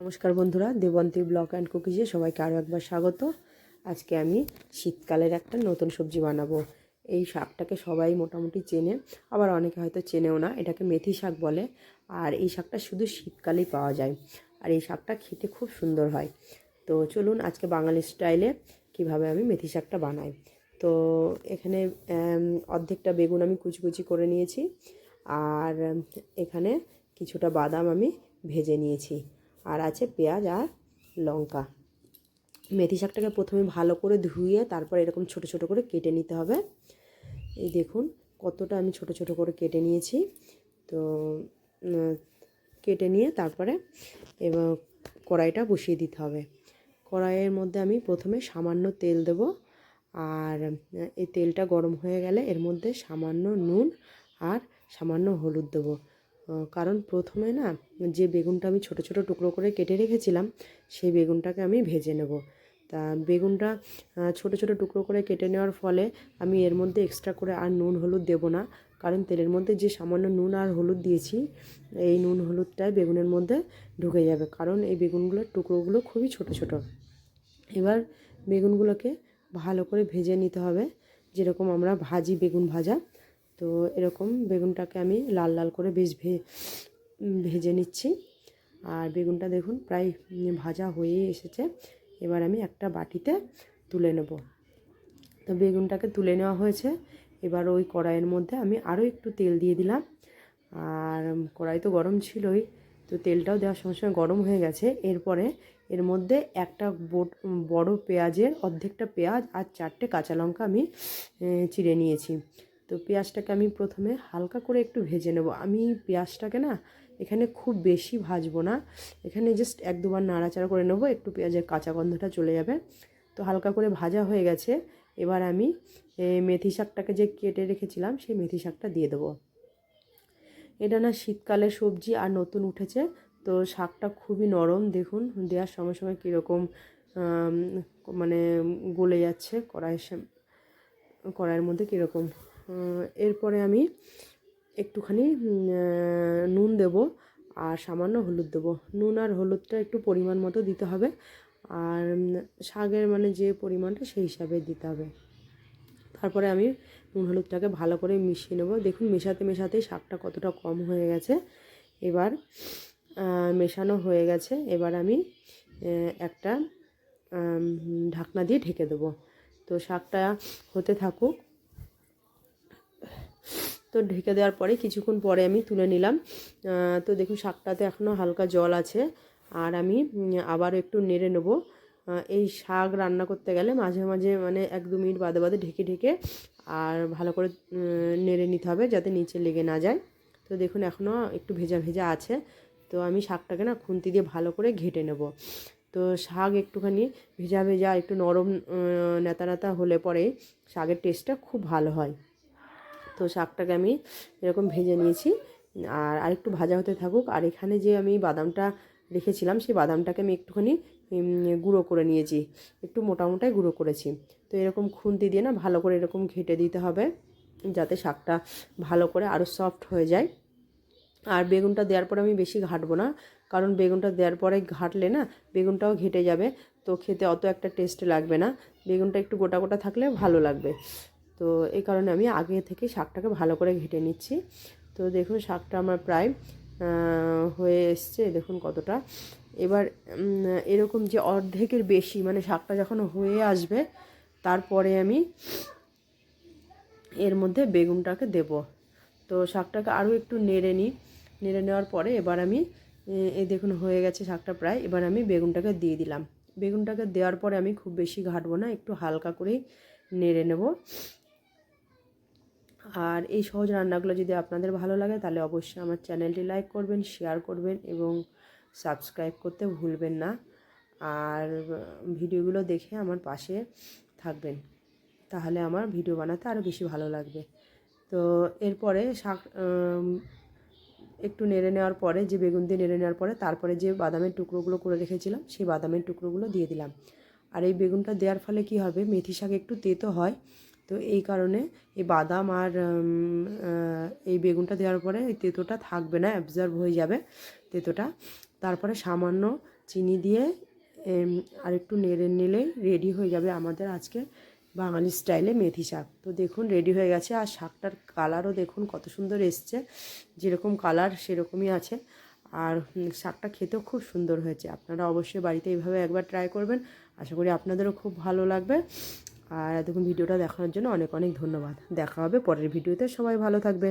নমস্কার বন্ধুরা, Debanti block and কুকিজে সবাইকে আরও একবার স্বাগত। আজকে আমি শীতকালের একটা নতুন সবজি বানাবো। এই শাকটাকে সবাই মোটামুটি চেনে, আবার অনেকে হয়তো চেনেও না, এটাকে মেথি শাক বলে। আর এই শাকটা শুধু শীতকালেই পাওয়া যায়। আর এই শাকটা খেতে খুব সুন্দর হয়। তো চলুন আজকে বাঙালি স্টাইলে কীভাবে আমি মেথি শাকটা বানাই। তো এখানে অর্ধেকটা বেগুন আমি কুচি কুচি করে নিয়েছি। আর এখানে কিছুটা বাদাম আমি ভেজে নিয়েছি। আর আছে পেঁয়াজ আর লঙ্কা। মেথি শাকটাকে প্রথমে ভালো করে ধুয়ে তারপর এরকম ছোট ছোট করে কেটে নিতে হবে। এই দেখুন কতটা আমি ছোট ছোট করে কেটে নিয়েছি। তো কেটে নিয়ে তারপরে এবার কড়াইটা বসিয়ে দিতে হবে। কড়াইয়ের মধ্যে আমি প্রথমে সামান্য তেল দেব আর এই তেলটা গরম হয়ে গেলে এর মধ্যে সামান্য নুন আর সামান্য হলুদ দেবো। কারণ প্রথমে না যে বেগুনটা আমি ছোট ছোট টুকরো করে কেটে রেখেছিলাম, সেই বেগুনটাকে আমি ভেজে নেব। তা বেগুনটা ছোট ছোট টুকরো করে কেটে নেওয়ার ফলে আমি এর মধ্যে এক্সট্রা করে আর নুন হলুদ দেব না, কারণ তেলের মধ্যে যে সামান্য নুন আর হলুদ দিয়েছি, এই নুন হলুদটাই বেগুনের মধ্যে ঢুকে যাবে, কারণ এই বেগুনগুলোর টুকরোগুলো খুবই ছোট ছোট। এবার বেগুনগুলোকে ভালো করে ভেজে নিতে হবে, যেরকম আমরা ভাজি বেগুন ভাজা তো এরকম বেগুনটাকে আমি লাল লাল করে বেশ ভেজে নিচ্ছি। আর বেগুনটা দেখুন প্রায় ভাজা হয়ে এসেছে। এবার আমি একটা বাটিতে তুলে নেব। তো বেগুনটাকে তুলে নেওয়া হয়েছে। এবার ওই কড়াইয়ের মধ্যে আমি আরও একটু তেল দিয়ে দিলাম। আর কড়াই তো গরম ছিলই, তো তেলটাও দেওয়ার সঙ্গে সঙ্গে গরম হয়ে গেছে। এরপরে এর মধ্যে একটা বড় পেঁয়াজের অর্ধেকটা পেঁয়াজ আর চারটে কাঁচা লঙ্কা আমি চিড়ে নিয়েছি। তো পেঁয়াজটাকে আমি প্রথমে হালকা করে একটু ভেজে নেব। আমি পেঁয়াজটাকে না এখানে খুব বেশি ভাজবো না। এখানে জাস্ট এক দুবার নাড়াচাড়া করে নেব, একটু পেঁয়াজের কাঁচা গন্ধটা চলে যাবে। তো হালকা করে ভাজা হয়ে গেছে। এবার আমি মেথি শাকটাকে যে কেটে রেখেছিলাম, সেই মেথি শাকটা দিয়ে দেবো। এটা না শীতকালের সবজি আর নতুন উঠেছে, তো শাকটা খুবই নরম। দেখুন, দেওয়ার সময় সঙ্গে কীরকম মানে গলে যাচ্ছে কড়াইয়ের কড়াইয়ের মধ্যে কীরকম এরপরে আমি একটুখানি নুন দেব আর সামান্য হলুদ দেবো। নুন আর হলুদটা একটু পরিমাণ মতো দিতে হবে আর শাকের মানে যে পরিমাণটা সেই হিসাবে দিতে হবে। তারপরে আমি নুন হলুদটাকে ভালো করে মিশিয়ে নেব। দেখুন মেশাতে মেশাতেই শাকটা কতটা কম হয়ে গেছে। এবার মেশানো হয়ে গেছে। এবার আমি একটা ঢাকনা দিয়ে ঢেকে দেবো। তো শাকটা হতে থাকুক তো ঢেকে দেওয়ার পরে কিছুক্ষণ পরে আমি তুলে নিলাম। তো দেখুন, শাকটাতে এখনও হালকা জল আছে। আর আমি আবার একটু নেড়ে নেব। এই শাক রান্না করতে গেলে মাঝে মাঝে মানে এক দু মিনিট বাদে বাদে ঢেকে ঢেকে আর ভালো করে নেড়ে নিতে হবে যাতে নিচে লেগে না যায়। তো দেখুন এখনও একটু ভেজা ভেজা আছে। তো আমি শাকটাকে না খুন্তি দিয়ে ভালো করে ঘেটে নেব। তো শাক একটুখানি ভেজা ভেজা, একটু নরম নেতা নেতা হলে পরে শাকের টেস্টটা খুব ভালো হয়। তো শাকটাকে আমি এরকম ভেজে নিয়েছি। আর আরেকটু ভাজা হতে থাকুক। আর এখানে যে আমি বাদামটা রেখেছিলাম, সেই বাদামটাকে আমি একটুখানি গুঁড়ো করে নিয়েছি। একটু মোটা মোটাই গুঁড়ো করেছি। তো এরকম খুন্তি দিয়ে না ভালো করে এরকম ঘেটে দিতে হবে, যাতে শাকটা ভালো করে আরও সফট হয়ে যায়। আর বেগুনটা দেওয়ার পরে আমি বেশি ঘাটবো না, কারণ বেগুনটা দেওয়ার পরে ঘাটলে না বেগুনটাও ঘেটে যাবে। তো খেতে অত একটা টেস্ট লাগবে না। বেগুনটা একটু গোটা গোটা থাকলে ভালো লাগবে। তো এই কারণে আমি আগে থেকে শাকটাকে ভালো করে ঘেটে নিচ্ছি। তো দেখুন শাকটা আমার প্রায় হয়ে এসছে, দেখুন কতটা। এবার এরকম যে অর্ধেকের বেশি মানে শাকটা যখন হয়ে আসবে, তারপরে আমি এর মধ্যে বেগুনটাকে দেব। তো শাকটাকে আরও একটু নেড়ে নিই। নেড়ে নেওয়ার পরে এবার আমি এই দেখুন হয়ে গেছে শাকটা প্রায়। এবার আমি বেগুনটাকে দিয়ে দিলাম। বেগুনটাকে দেওয়ার পরে আমি খুব বেশি ঘাটবো না, একটু হালকা করেই নেড়ে নেব। আর এই সহজ রান্নাগুলো যদি আপনাদের ভালো লাগে, তাহলে অবশ্যই আমার চ্যানেলটি লাইক করবেন শেয়ার করবেন এবং সাবস্ক্রাইব করতে ভুলবেন না। আর ভিডিওগুলো দেখে আমার পাশে থাকবেন, তাহলে আমার ভিডিও বানাতে আরও বেশি ভালো লাগবে। তো এরপরে শাক একটু নেড়ে নেওয়ার পরে, যে বেগুন দিয়ে নেড়ে নেওয়ার পরে, তারপরে যে বাদামের টুকরোগুলো করে রেখেছিলাম, সেই বাদামের টুকরোগুলো দিয়ে দিলাম। আর এই বেগুনটা দেওয়ার ফলে কি হবে, মেথি শাক একটু তেতো হয় তো এই কারণে এই বাদাম আর এই বেগুনটা দেওয়ার পরে এই তেতোটা থাকবে না অ্যাবজর্ব হয়ে যাবে তেঁতোটা। তারপরে সামান্য চিনি দিয়ে আর একটু নেড়ে নিলেই রেডি হয়ে যাবে আমাদের আজকে বাঙালি স্টাইলে মেথি শাক। তো দেখুন রেডি হয়ে গেছে আর শাকটার কালারও দেখুন কত সুন্দর এসছে। যেরকম কালার সেরকমই আছে। আর শাকটা খেতেও খুব সুন্দর হয়েছে। আপনারা অবশ্যই বাড়িতে এইভাবে একবার ট্রাই করবেন। আশা করি আপনাদেরও খুব ভালো লাগবে। আর এতক্ষণ ভিডিওটা দেখানোর জন্য অনেক অনেক ধন্যবাদ। দেখা হবে পরের ভিডিওতে। সবাই ভালো থাকবে